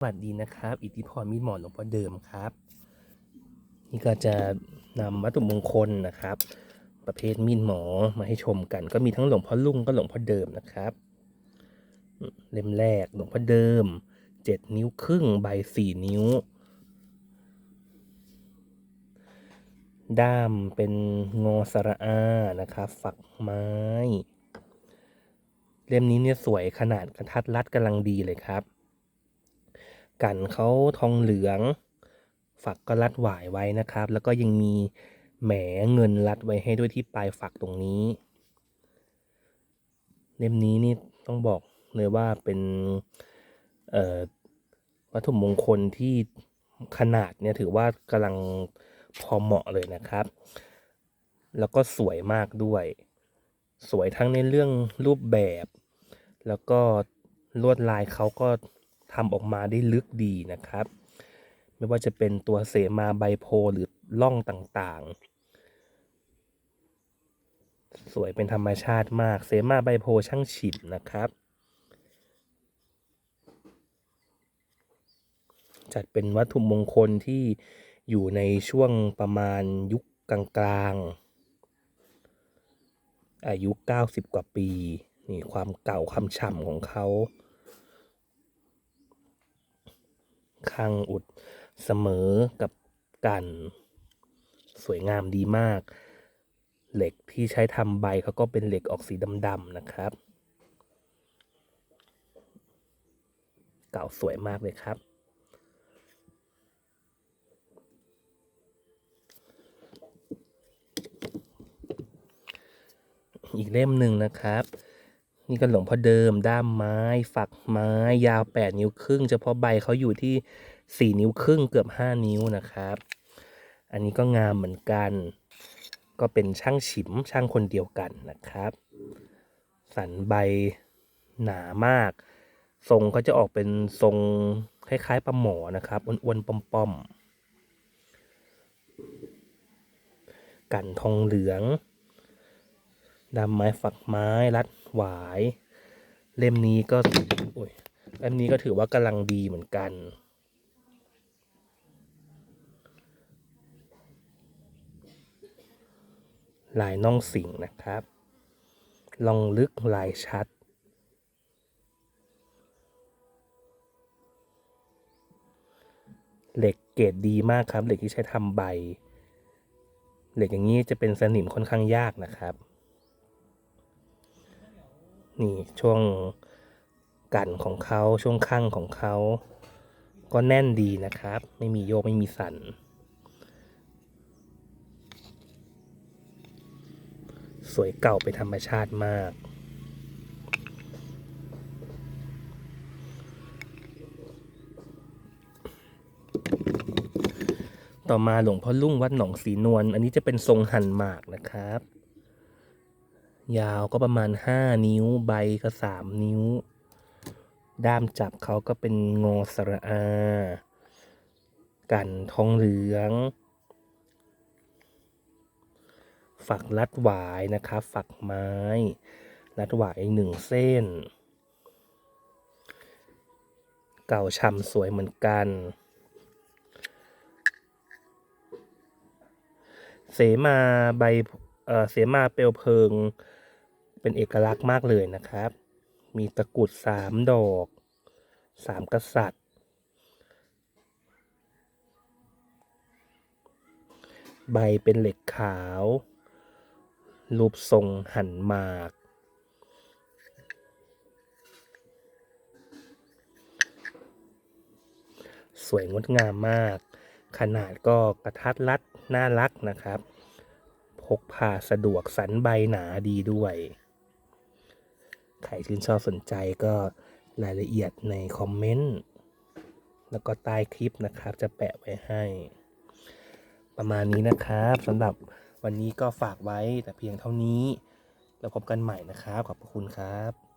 สวัสดีนะครับ อิทธิพรมีดหมอนหลวงพ่อเดิมครับ นี่ก็จะนำวัตถุมงคลนะครับ ประเภทมีดหมอมาให้ชมกัน ก็มีทั้งหลวงพ่อลุ่งก็หลวงพ่อเดิมนะครับ เล่มแรกหลวงพ่อเดิมเจ็ดนิ้วครึ่งใบสี่นิ้ว ด้ามเป็นงอสระอานะครับ ฝักไม้ เล่มนี้เนี่ยสวยขนาดกระทัดรัดกำลังดีเลยครับ กันเขาทองเหลือง ฝักก็รัดหวายไว้นะครับ แล้วก็ยังมีแหมเงินรัดไว้ให้ด้วยที่ปลายฝักตรงนี้ เล่มนี้นี่ต้องบอกเลยว่าเป็นวัตถุมงคลที่ขนาดเนี่ยถือว่ากำลังพอเหมาะเลยนะครับ แล้วก็สวยมากด้วย สวยทั้งในเรื่องรูปแบบ แล้วก็ลวดลายเขาก็ ทำออกมาได้ลึกดีนะครับ ไม่ว่าจะเป็นตัวเสมาใบโพหรือล่องต่างๆ สวยเป็นธรรมชาติมาก เสมาใบโพช่างฉินนะครับ จัดเป็นวัตถุมงคลที่อยู่ในช่วงประมาณยุคกลางๆ อายุ 90 กว่าปี นี่ความเก่าความฉ่ำของเขา ข้างอุดเสมอกับกัน สวยงามดีมาก เหล็กที่ใช้ทำใบเขาก็เป็นเหล็กออกสีดำๆนะครับ เก่าสวยมากเลยครับ อีกเล่มหนึ่งนะครับ นี่ก็หลวงพ่อเดิม ด้ามไม้ ฝักไม้ ยาว 8 นิ้วครึ่ง เฉพาะใบเขาอยู่ที่ 4 นิ้วครึ่งเกือบ 5 นิ้วนะครับ อันนี้ก็งามเหมือนกัน ก็เป็นช่างฉิมช่างคนเดียวกันนะครับ สันใบหนามาก ทรงก็จะออกเป็นทรงคล้ายๆปลาหมอนะครับอ้วนๆป้อมๆ กันทองเหลืองดำไม้ฝักไม้รัด หวาย เล่มนี้ก็โอ้ยเล่มนี้ก็ถือว่ากำลังดีเหมือนกัน ลายน่องสิงนะครับ ลองลึกลายชัดเหล็กเกรดดีมากครับ เหล็กที่ใช้ทำใบ เหล็กอย่างนี้จะเป็นสนิมค่อนข้างยากนะครับ นี่ช่วงกันของเขาช่วงข้างของเขา ก็แน่นดีนะครับ ไม่มีโยกไม่มีสั่นสวยเก่าเป็นธรรมชาติมาก ต่อมาหลวงพ่อลุ่งวัดหนองสีนวล อันนี้จะเป็นทรงหันหมากนะครับ ยาวก็ประมาณ 5 นิ้วใบก็ 3 นิ้ว ด้ามจับเขาก็เป็นงอสระอา กันทองเหลือง ฝักรัดหวายนะครับ ฝักไม้รัดหวายหนึ่งเส้น เก่าช่ำสวยเหมือนกันเสมาใบเเสมาเปลวเพลิง เป็นเอกลักษณ์มากเลยนะครับ มีตะกุดสามดอกสามกษัตริย์ ใบเป็นเหล็กขาว รูปทรงหันหมาก สวยงดงามมาก ขนาดก็กระทัดรัดน่ารักนะครับ พกพาสะดวกสันใบหนาดีด้วย ใครชื่นชอบสนใจก็รายละเอียดในคอมเมนต์แล้วก็ใต้คลิปนะครับ จะแปะไว้ให้ ประมาณนี้นะครับสำหรับวันนี้ก็ฝากไว้แต่เพียงเท่านี้ แล้วพบกันใหม่นะครับ ขอบคุณครับ